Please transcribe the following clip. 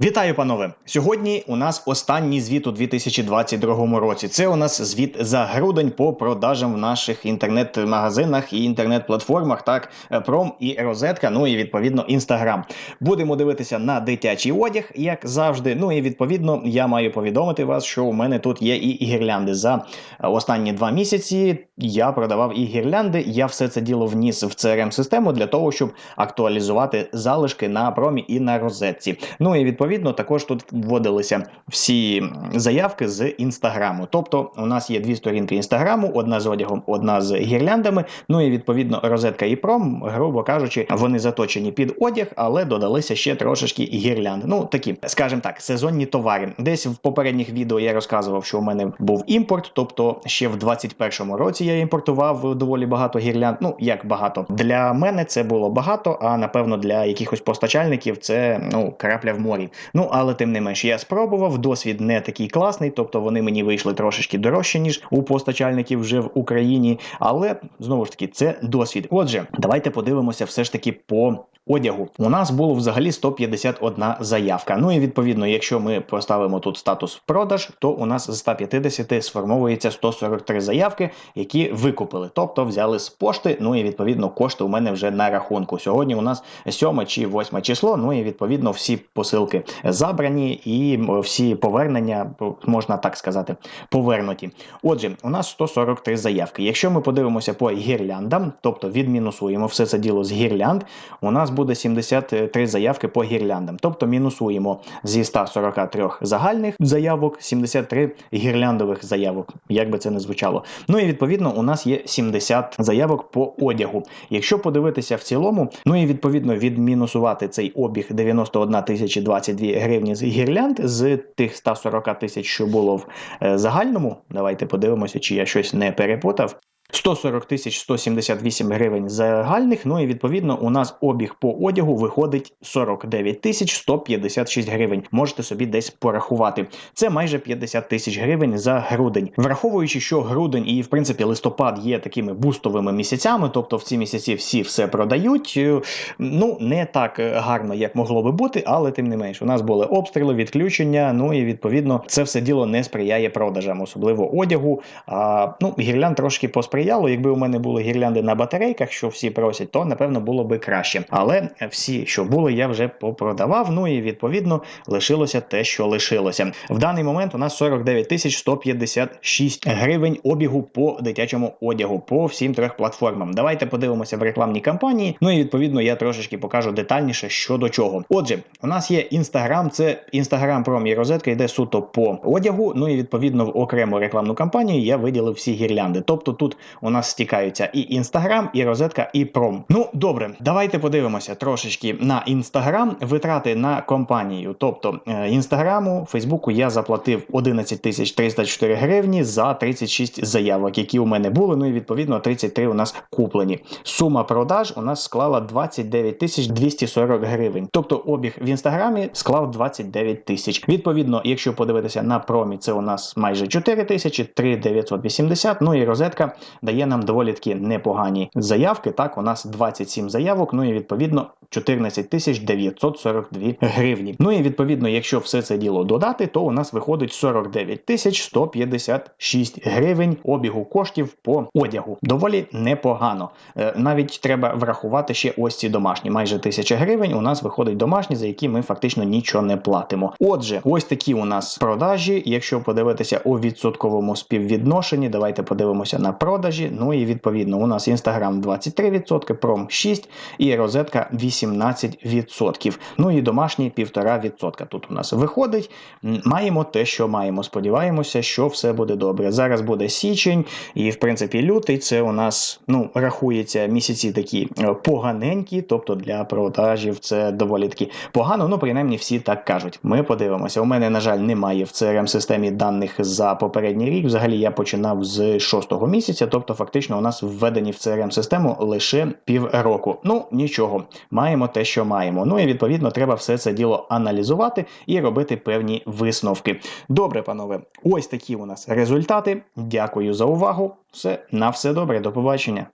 Вітаю, панове! Сьогодні у нас останній звіт у 2022 році. Це у нас звіт за грудень по продажам в наших інтернет-магазинах і інтернет-платформах, так е, Пром і Розетка. Ну і відповідно Інстаграм. Будемо дивитися на дитячий одяг, як завжди. Ну і відповідно я маю повідомити вас, що у мене тут є і гірлянди. За е, останні два місяці я продавав і гірлянди. Я все це діло вніс в crm систему для того, щоб актуалізувати залишки на промі і на розетці. Ну і відповідно також тут вводилися всі заявки з інстаграму. Тобто, у нас є дві сторінки інстаграму: одна з одягом, одна з гірляндами. Ну і відповідно розетка і пром, грубо кажучи, вони заточені під одяг, але додалися ще трошечки гірлянд. Ну такі, скажімо так, сезонні товари. Десь в попередніх відео я розказував, що у мене був імпорт, тобто ще в 21-му році я імпортував доволі багато гірлянд. Ну як багато для мене це було багато, а напевно для якихось постачальників це ну крапля в морі. Ну але тим не менш, я спробував. Досвід не такий класний, тобто вони мені вийшли трошечки дорожче ніж у постачальників вже в Україні. Але знову ж таки, це досвід. Отже, давайте подивимося, все ж таки по. Одягу у нас було взагалі 151 заявка. Ну і відповідно, якщо ми поставимо тут статус продаж, то у нас з 150 сформовується 143 заявки, які викупили, тобто взяли з пошти. Ну і відповідно кошти у мене вже на рахунку. Сьогодні у нас 7 чи 8 число. Ну і відповідно всі посилки забрані, і всі повернення можна так сказати, повернуті. Отже, у нас 143 заявки. Якщо ми подивимося по гірляндам, тобто відмінусуємо все це діло з гірлянд, у нас буде 73 заявки по гірляндам. Тобто мінусуємо зі 143 загальних заявок 73 гірляндових заявок, як би це не звучало. Ну і відповідно у нас є 70 заявок по одягу. Якщо подивитися в цілому, ну і відповідно відмінусувати цей обіг 91 тисячі 22 гривні з гірлянд з тих 140 тисяч, що було в е, загальному. Давайте подивимося, чи я щось не перепутав. 140 тисяч 178 гривень загальних. Ну і відповідно у нас обіг по одягу виходить 49 тисяч 156 гривень. Можете собі десь порахувати. Це майже 50 тисяч гривень за грудень. Враховуючи, що грудень і в принципі листопад є такими бустовими місяцями, тобто в ці місяці всі все продають. е, Ну не так гарно, як могло би бути, але тим не менш, у нас були обстріли, відключення. Ну і відповідно це все діло не сприяє продажам, особливо одягу. А ну гірлянд трошки посприяє сприяло. Якби у мене були гірлянди на батарейках, що всі просять, то напевно було би краще. Але всі, що були, я вже попродавав. Ну і відповідно лишилося те, що лишилося. В даний момент у нас 49 тисяч 156 гривень обігу по дитячому одягу по всім трьох платформам. Давайте подивимося в рекламній кампанії. Ну і відповідно я трошечки покажу детальніше що до чого. Отже, у нас є інстаграм, це інстаграм Пром і розетка йде суто по одягу. Ну і відповідно в окрему рекламну кампанію я виділив всі гірлянди. Тобто тут у нас стікаються і інстаграм, і розетка, і пром. Ну добре, давайте подивимося трошечки на інстаграм. Витрати на компанію. Тобто е, інстаграму, Фейсбуку я заплатив 11 тисяч 304 гривні за 36 заявок, які у мене були. Ну і відповідно 33 у нас куплені. Сума продаж у нас склала 29 тисяч 240 гривень. Тобто обіг в інстаграмі склав 29 тисяч. Відповідно, якщо подивитися на промі, це у нас майже 4 тисячі, 3 980, Ну і розетка дає нам доволі такі непогані заявки. Так, у нас 27 заявок, ну і відповідно 14 тисяч 942 гривні. Ну і відповідно, якщо все це діло додати, то у нас виходить 49 тисяч 156 гривень обігу коштів по одягу. Доволі непогано. Е, Навіть треба врахувати ще ось ці домашні. Майже тисяча гривень у нас виходить домашні, за які ми фактично нічого не платимо. Отже, ось такі у нас продажі. Якщо подивитися у відсотковому співвідношенні, давайте подивимося на продажі. Ну і відповідно у нас Instagram 23%, пром 6% і розетка 18%. Ну і домашні 1,5%. Тут у нас виходить. Маємо те, що маємо. Сподіваємося, що все буде добре. Зараз буде січень, і в принципі лютий це у нас ну рахується місяці такі е, поганенькі, тобто для продажів це доволі таки погано. Ну принаймні всі так кажуть. Ми подивимося. У мене, на жаль, немає в crm системі даних за попередній рік. Взагалі я починав з шостого місяця, тобто фактично у нас введені в crm систему лише півроку. Ну нічого, маємо те, що маємо. Ну і відповідно треба все це діло аналізувати і робити певні висновки. Добре, панове, ось такі у нас результати. Дякую за увагу. Все на все добре, до побачення.